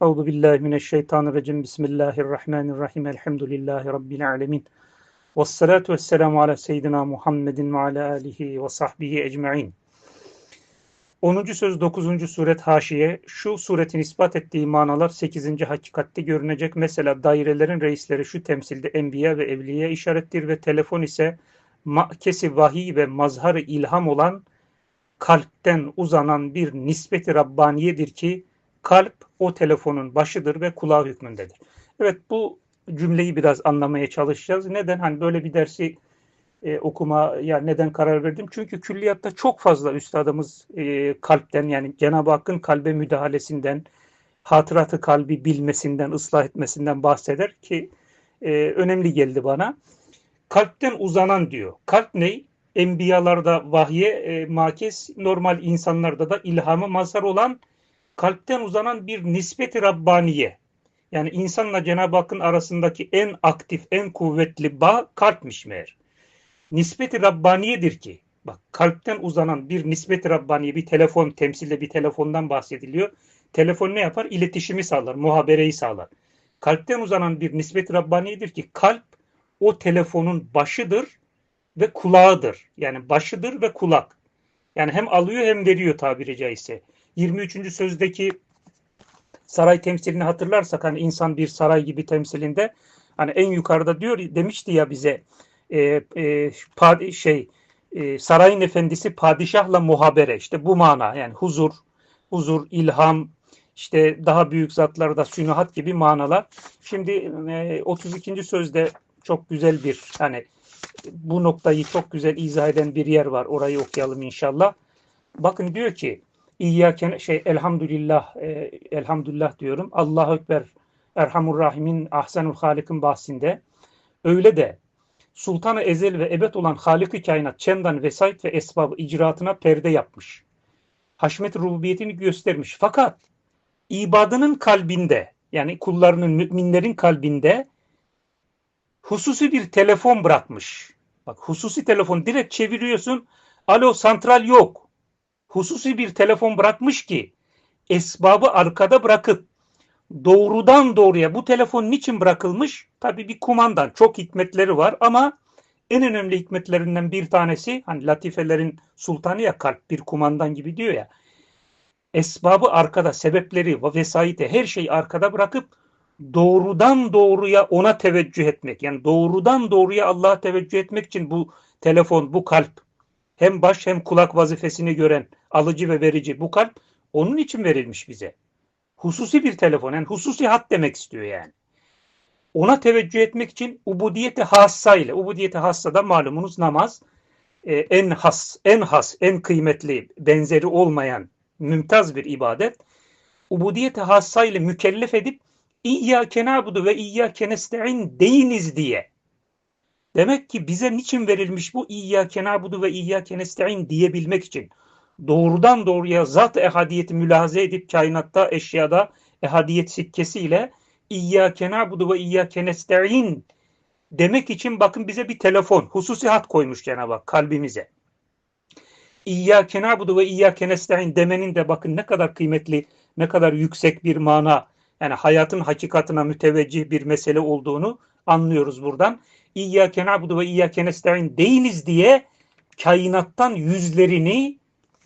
Euzu billahi mineşşeytanirracim. Bismillahirrahmanirrahim. Elhamdülillahi rabbil alamin. Ves salatu vesselamu ala seyyidina Muhammedin ve ala alihi ve sahbihi ecmaîn. 10. söz 9. suret haşiye. Şu suretin ispat ettiği manalar 8. hakikatte görünecek. Mesela dairelerin reisleri şu temsilde enbiya ve evliye işarettir ve telefon ise makesi vahiy ve mazhar ilham olan kalpten uzanan bir nispeti Rabbaniyedir ki kalp o telefonun başıdır ve kulağı hükmündedir. Evet bu cümleyi biraz anlamaya çalışacağız. Neden? Hani böyle bir dersi e, okuma ya neden karar verdim? Çünkü külliyatta çok fazla üstadımız e, kalpten yani Cenab-ı Hakk'ın kalbe müdahalesinden, hatıratı kalbi bilmesinden, ıslah etmesinden bahseder ki e, önemli geldi bana. Kalpten uzanan diyor. Kalp ne? Enbiyalarda vahye e, makes, normal insanlarda da ilhamı mazhar olan kalpten uzanan bir nispeti Rabbaniye. Yani insanla Cenab-ı Hakk'ın arasındaki en aktif, en kuvvetli bağ kalpmiş meğer. Nispeti Rabbaniyedir ki, bak kalpten uzanan bir nispeti Rabbaniye, bir telefon, temsilde bir telefondan bahsediliyor. Telefon ne yapar? İletişimi sağlar, muhabereyi sağlar. Kalpten uzanan bir nispeti Rabbaniyedir ki, kalp o telefonun başıdır ve kulağıdır. Yani başıdır ve kulak. Yani hem alıyor hem veriyor tabiri caizse. 23. sözdeki saray temsilini hatırlarsak hani insan bir saray gibi temsilinde hani en yukarıda diyor demişti ya bize e, e, pad, şey e, sarayın efendisi padişahla muhabere işte bu mana yani huzur huzur ilham işte daha büyük zatlarda sünuhat gibi manalar. Şimdi e, 32. sözde çok güzel bir hani bu noktayı çok güzel izah eden bir yer var. Orayı okuyalım inşallah. Bakın diyor ki İyyâken şey elhamdülillah e, elhamdülillah diyorum. Allahu Ekber Erhamur Rahim'in Ahsenul Halik'in bahsinde öyle de Sultanı Ezel ve Ebed olan Halik-i Kainat çemdan vesait ve esbab icraatına perde yapmış. Haşmet rububiyetini göstermiş. Fakat ibadının kalbinde yani kullarının müminlerin kalbinde hususi bir telefon bırakmış. Bak hususi telefon direkt çeviriyorsun. Alo santral yok hususi bir telefon bırakmış ki esbabı arkada bırakıp doğrudan doğruya bu telefon niçin bırakılmış? Tabi bir kumandan çok hikmetleri var ama en önemli hikmetlerinden bir tanesi hani latifelerin sultanı ya kalp bir kumandan gibi diyor ya esbabı arkada sebepleri vesaite her şeyi arkada bırakıp doğrudan doğruya ona teveccüh etmek yani doğrudan doğruya Allah'a teveccüh etmek için bu telefon bu kalp hem baş hem kulak vazifesini gören alıcı ve verici bu kalp onun için verilmiş bize. Hususi bir telefon yani hususi hat demek istiyor yani. Ona teveccüh etmek için ubudiyeti hassa ile ubudiyeti hassa da malumunuz namaz e, en has, en has, en kıymetli, benzeri olmayan mümtaz bir ibadet. Ubudiyeti hassa ile mükellef edip İyyâke nâbudu ve İyyâke nesta'in deyiniz diye Demek ki bize niçin verilmiş bu İyyâke nâbudu ve İyyâke nesta'in diyebilmek için. Doğrudan doğruya zat ehadiyeti mülahaze edip kainatta eşyada ehadiyet sikkesiyle İyyâke nâbudu ve İyyâke nesta'in demek için bakın bize bir telefon, hususi hat koymuş Cenab-ı Hak kalbimize. İyyâke nâbudu ve İyyâke nesta'in demenin de bakın ne kadar kıymetli, ne kadar yüksek bir mana, yani hayatın hakikatına müteveccih bir mesele olduğunu anlıyoruz buradan. İyyâke na'budu ve iyyâke nesta'in deyiniz diye kainattan yüzlerini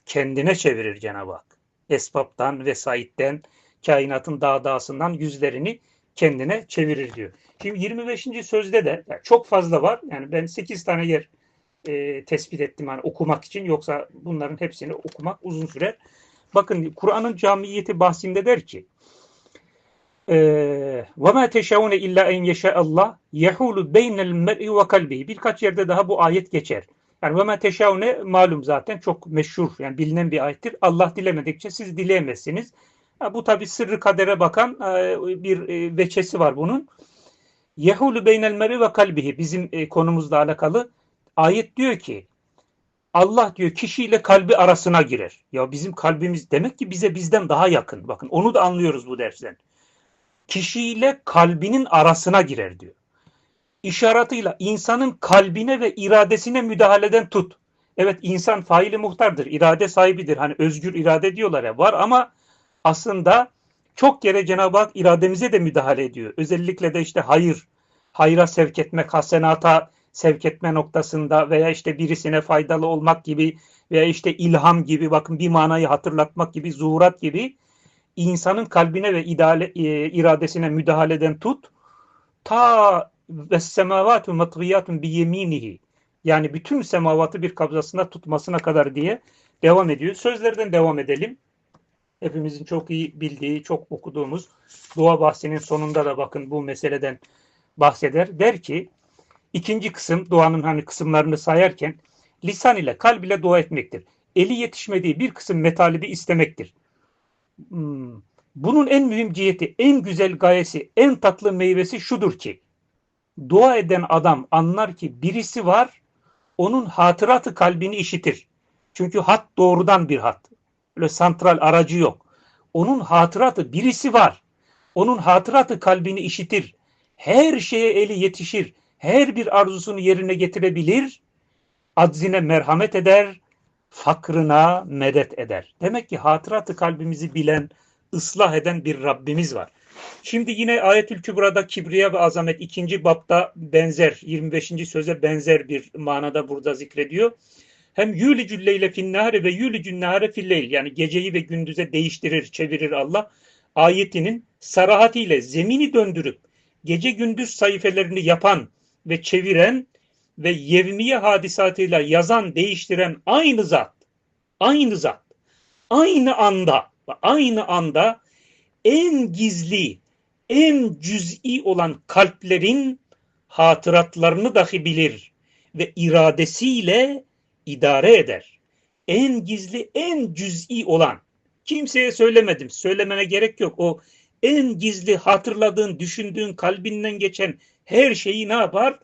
kendine çevirir Cenab-ı Hak. Esbaptan, vesaitten, kainatın dağdağısından yüzlerini kendine çevirir diyor. Şimdi 25. sözde de yani çok fazla var. Yani ben 8 tane yer e, tespit ettim yani okumak için. Yoksa bunların hepsini okumak uzun sürer. Bakın Kur'an'ın camiyeti bahsinde der ki وَمَا تَشَعُونَ اِلَّا اَنْ يَشَاءَ اللّٰهِ يَحُولُ بَيْنَ الْمَرْءِ وَكَلْبِهِ Birkaç yerde daha bu ayet geçer. Yani وَمَا تَشَعُونَ malum zaten çok meşhur yani bilinen bir ayettir. Allah dilemedikçe siz dileyemezsiniz. Bu tabi sırrı kadere bakan e, bir e, veçesi var bunun. Yehulu beynel meri ve kalbihi bizim e, konumuzla alakalı ayet diyor ki Allah diyor kişiyle kalbi arasına girer. Ya bizim kalbimiz demek ki bize bizden daha yakın. Bakın onu da anlıyoruz bu dersten kişiyle kalbinin arasına girer diyor. İşaratıyla insanın kalbine ve iradesine müdahaleden tut. Evet insan faili muhtardır, irade sahibidir. Hani özgür irade diyorlar ya var ama aslında çok kere Cenab-ı Hak irademize de müdahale ediyor. Özellikle de işte hayır, hayra sevk etmek, hasenata sevk etme noktasında veya işte birisine faydalı olmak gibi veya işte ilham gibi bakın bir manayı hatırlatmak gibi, zuhurat gibi insanın kalbine ve ideale, e, iradesine müdahaleden tut ta ve semavatu matviyatun bi yeminihi yani bütün semavatı bir kabzasında tutmasına kadar diye devam ediyor. Sözlerden devam edelim. Hepimizin çok iyi bildiği, çok okuduğumuz dua bahsinin sonunda da bakın bu meseleden bahseder. Der ki ikinci kısım duanın hani kısımlarını sayarken lisan ile kalb ile dua etmektir. Eli yetişmediği bir kısım metalibi istemektir. Hmm. Bunun en mühim ciheti, en güzel gayesi, en tatlı meyvesi şudur ki dua eden adam anlar ki birisi var onun hatıratı kalbini işitir. Çünkü hat doğrudan bir hat. Öyle santral aracı yok. Onun hatıratı birisi var. Onun hatıratı kalbini işitir. Her şeye eli yetişir. Her bir arzusunu yerine getirebilir. Adzine merhamet eder. Fakrına medet eder. Demek ki hatıratı kalbimizi bilen, ıslah eden bir Rabbimiz var. Şimdi yine Ayetül Kübra'da kibriya ve azamet ikinci bapta benzer 25. söze benzer bir manada burada zikrediyor. Hem yülicül leyle finnâre ve yülicül nâre filleyl yani geceyi ve gündüze değiştirir, çevirir Allah. Ayetinin sarahatiyle zemini döndürüp gece gündüz sayfelerini yapan ve çeviren ve yevmiye hadisatıyla yazan, değiştiren aynı zat. Aynı zat. Aynı anda, aynı anda en gizli, en cüz'i olan kalplerin hatıratlarını dahi bilir ve iradesiyle idare eder. En gizli, en cüz'i olan. Kimseye söylemedim. Söylemene gerek yok. O en gizli hatırladığın, düşündüğün, kalbinden geçen her şeyi ne yapar?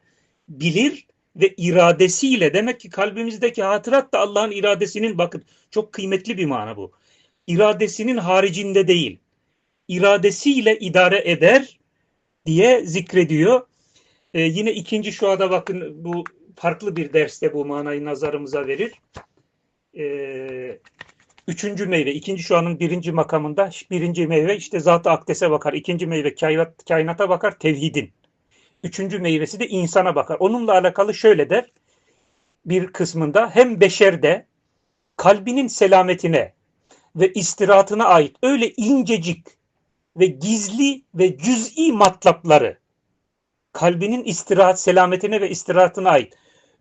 Bilir ve iradesiyle. Demek ki kalbimizdeki hatırat da Allah'ın iradesinin bakın çok kıymetli bir mana bu. İradesinin haricinde değil iradesiyle idare eder diye zikrediyor. Ee, yine ikinci şuada bakın bu farklı bir derste bu manayı nazarımıza verir. Ee, üçüncü meyve, ikinci şuanın birinci makamında birinci meyve işte zat-ı akdese bakar. ikinci meyve kainat, kainata bakar tevhidin. Üçüncü meyvesi de insana bakar. Onunla alakalı şöyle der bir kısmında hem beşerde kalbinin selametine ve istirahatına ait öyle incecik ve gizli ve cüz'i matlapları kalbinin istirahat selametine ve istirahatına ait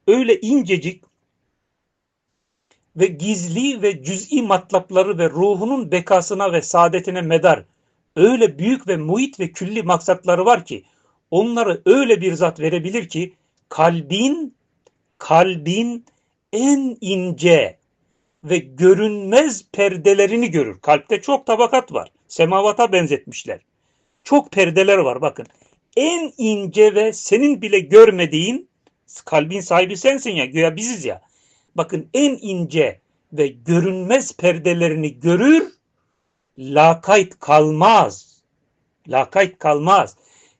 öyle incecik ve gizli ve cüz'i matlapları ve ruhunun bekasına ve saadetine medar öyle büyük ve muhit ve külli maksatları var ki onları öyle bir zat verebilir ki kalbin kalbin en ince ve görünmez perdelerini görür. Kalpte çok tabakat var. Semavata benzetmişler. Çok perdeler var bakın. En ince ve senin bile görmediğin kalbin sahibi sensin ya güya biziz ya. Bakın en ince ve görünmez perdelerini görür lakayt kalmaz. Lakayt kalmaz.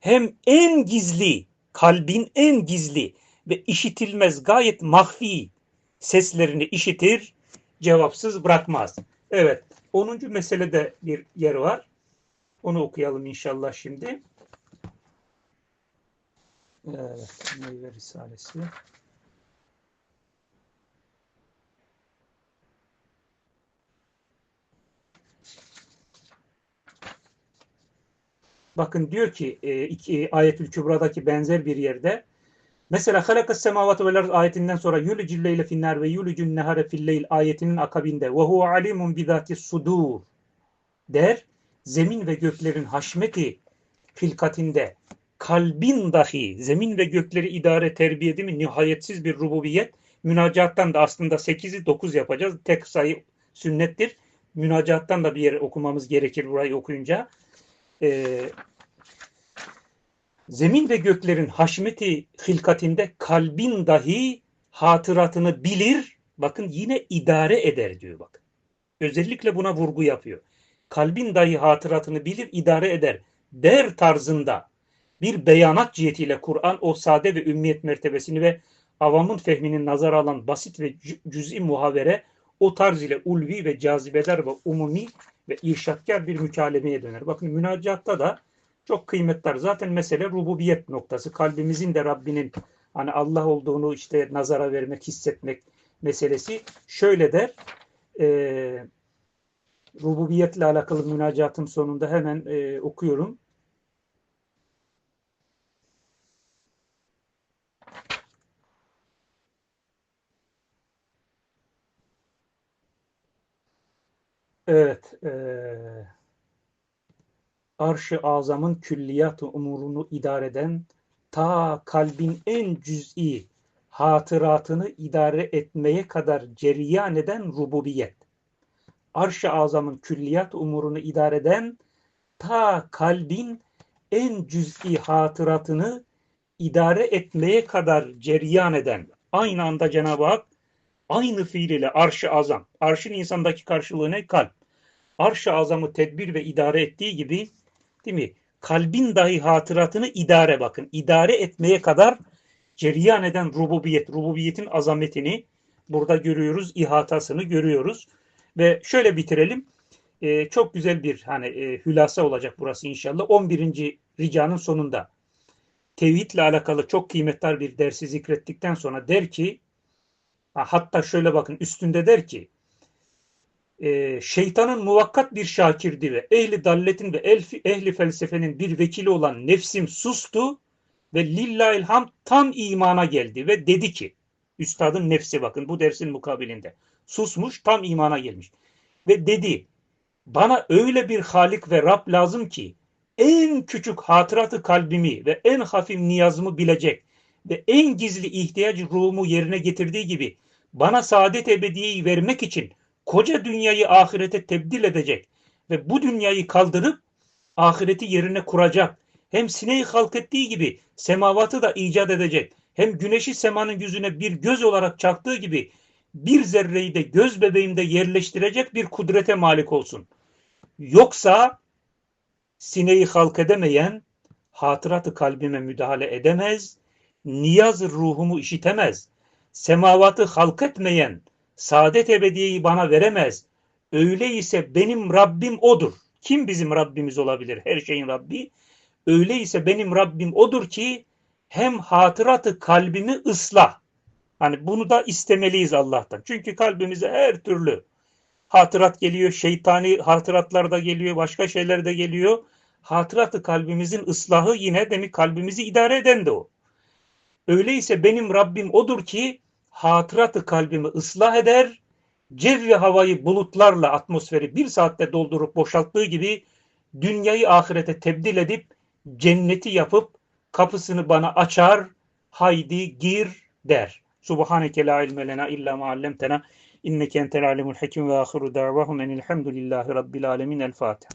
Hem en gizli, kalbin en gizli ve işitilmez gayet mahfi seslerini işitir, cevapsız bırakmaz. Evet, 10. meselede bir yer var. Onu okuyalım inşallah şimdi. Evet, Meyve Risalesi. Bakın diyor ki e, iki, Ayetül Kübra'daki benzer bir yerde Mesela halakas semavatı vel arz ayetinden sonra yulicil leyle finnar ve yulicil nehare filleyl ayetinin akabinde ve huve alimun bizati sudur der. Zemin ve göklerin haşmeti filkatinde kalbin dahi zemin ve gökleri idare terbiye edimi mi nihayetsiz bir rububiyet. Münacattan da aslında 8'i 9 yapacağız. Tek sayı sünnettir. Münacattan da bir yere okumamız gerekir burayı okuyunca. Ee, zemin ve göklerin haşmeti hilkatinde kalbin dahi hatıratını bilir. Bakın yine idare eder diyor bak. Özellikle buna vurgu yapıyor. Kalbin dahi hatıratını bilir, idare eder. Der tarzında bir beyanat cihetiyle Kur'an o sade ve ümmiyet mertebesini ve avamın fehminin nazar alan basit ve cüz'i muhavere o tarz ile ulvi ve cazibeder ve umumi ve irşatkar bir mükalemeye döner. Bakın münacatta da çok kıymetli. Zaten mesele rububiyet noktası. Kalbimizin de Rabbinin hani Allah olduğunu işte nazara vermek, hissetmek meselesi. Şöyle der, e, rububiyetle alakalı münacatın sonunda hemen e, okuyorum. Evet. E, Arş-ı Azam'ın külliyat umurunu idare eden ta kalbin en cüz'i hatıratını idare etmeye kadar cereyan eden rububiyet. Arş-ı Azam'ın külliyat umurunu idare eden ta kalbin en cüz'i hatıratını idare etmeye kadar cereyan eden aynı anda Cenab-ı Hak aynı fiil ile arş-ı azam. Arşın insandaki karşılığı ne? Kalp. Arş-ı azamı tedbir ve idare ettiği gibi değil mi? Kalbin dahi hatıratını idare bakın. idare etmeye kadar cereyan eden rububiyet. Rububiyetin azametini burada görüyoruz. ihatasını görüyoruz. Ve şöyle bitirelim. Ee, çok güzel bir hani e, hülasa olacak burası inşallah. 11. ricanın sonunda tevhidle alakalı çok kıymetli bir dersi zikrettikten sonra der ki hatta şöyle bakın üstünde der ki e, şeytanın muvakkat bir şakirdi ve ehli dalletin ve elfi, ehli felsefenin bir vekili olan nefsim sustu ve lillahil hamd tam imana geldi ve dedi ki üstadın nefsi bakın bu dersin mukabilinde. Susmuş tam imana gelmiş. Ve dedi bana öyle bir halik ve Rab lazım ki en küçük hatıratı kalbimi ve en hafif niyazımı bilecek ve en gizli ihtiyaç ruhumu yerine getirdiği gibi bana saadet ebediyeyi vermek için koca dünyayı ahirete tebdil edecek ve bu dünyayı kaldırıp ahireti yerine kuracak. Hem sineği halk ettiği gibi semavatı da icat edecek. Hem güneşi semanın yüzüne bir göz olarak çaktığı gibi bir zerreyi de göz bebeğimde yerleştirecek bir kudrete malik olsun. Yoksa sineği halk edemeyen hatıratı kalbime müdahale edemez, niyaz ruhumu işitemez, semavatı halk etmeyen saadet ebediyeyi bana veremez. Öyleyse benim Rabbim odur. Kim bizim Rabbimiz olabilir? Her şeyin Rabbi. Öyleyse benim Rabbim odur ki hem hatıratı kalbimi ıslah. Hani bunu da istemeliyiz Allah'tan. Çünkü kalbimize her türlü hatırat geliyor, şeytani hatıratlar da geliyor, başka şeyler de geliyor. Hatıratı kalbimizin ıslahı yine demek kalbimizi idare eden de o. Öyleyse benim Rabbim odur ki hatıratı kalbimi ıslah eder, cevvi havayı bulutlarla atmosferi bir saatte doldurup boşalttığı gibi dünyayı ahirete tebdil edip cenneti yapıp kapısını bana açar, haydi gir der. Subhaneke la ilme lena illa ma allamtena inneke entel alimul hakim ve ahiru davahum enilhamdülillahi rabbil alemin el Fatiha.